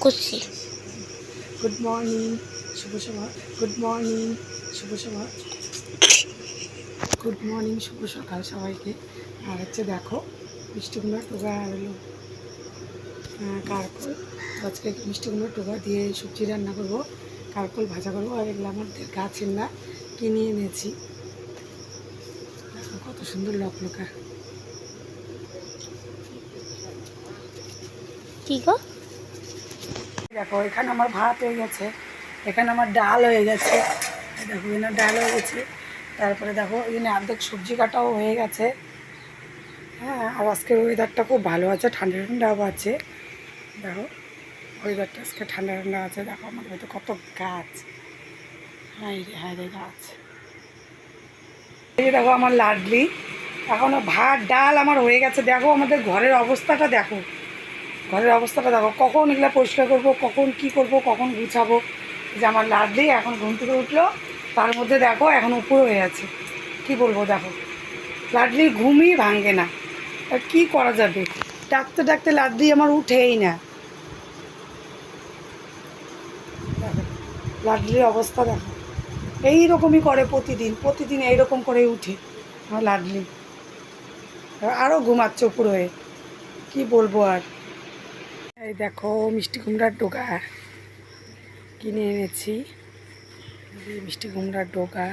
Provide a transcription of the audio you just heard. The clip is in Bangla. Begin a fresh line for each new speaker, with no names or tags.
করছি
গুড মর্নিং শুভ সকাল গুড মর্নিং শুভ সকাল গুড মর্নিং শুভ সকাল সবাইকে। আর হচ্ছে দেখো মিষ্টি কুমড়া টোকা আহ, কারকল। আজকে মিষ্টি টোকা দিয়ে সবজি রান্না করব। কারকল ভাজা করব। আর এগুলো আমার গাছের না কিনে এনেছি। কত সুন্দর লকলকা।
কি গো?
দেখো, এখানে আমার ভাত হয়ে গেছে, এখানে আমার ডাল হয়ে গেছে। দেখো, এখানে ডাল হয়ে গেছে। তারপরে দেখো, এখানে অর্ধেক সবজি কাটাও হয়ে গেছে। হ্যাঁ আর আজকের ওয়েদারটা খুব ভালো আছে, ঠান্ডা ঠান্ডাও আছে। দেখো ওয়েদারটা আজকে ঠান্ডা ঠান্ডা আছে। দেখো, আমার বাড়িতে কত গাছ। হাই রে রে, গাছ। এই দেখো, আমার লাডলি। এখনও ভাত, ডাল আমার হয়ে গেছে। দেখো, আমাদের ঘরের অবস্থাটা দেখো। ঘরের অবস্থাটা দেখো, কখন এগুলো পরিষ্কার করব, কখন কি করব, কখন গুছাবো? যে আমার লাডলি এখন ঘুম থেকে উঠল, তার মধ্যে দেখো এখন উপর হয়ে আছে। কি বলব দেখো, লাডলি ঘুমই ভাঙে না। আর কি করা যাবে? ডাকতে ডাকতে লাডলি আমার উঠেই না। লাডলির অবস্থা দেখো এই রকমই করে প্রতিদিন প্রতিদিন এইরকম করে উঠে আমার লাডলি। আরও ঘুমাচ্ছে উপর হয়ে, কি বলব আর? এই দেখো মিষ্টি কুমড়ার ডোকা কিনে এনেছি। মিষ্টি কুমড়ার ডোকা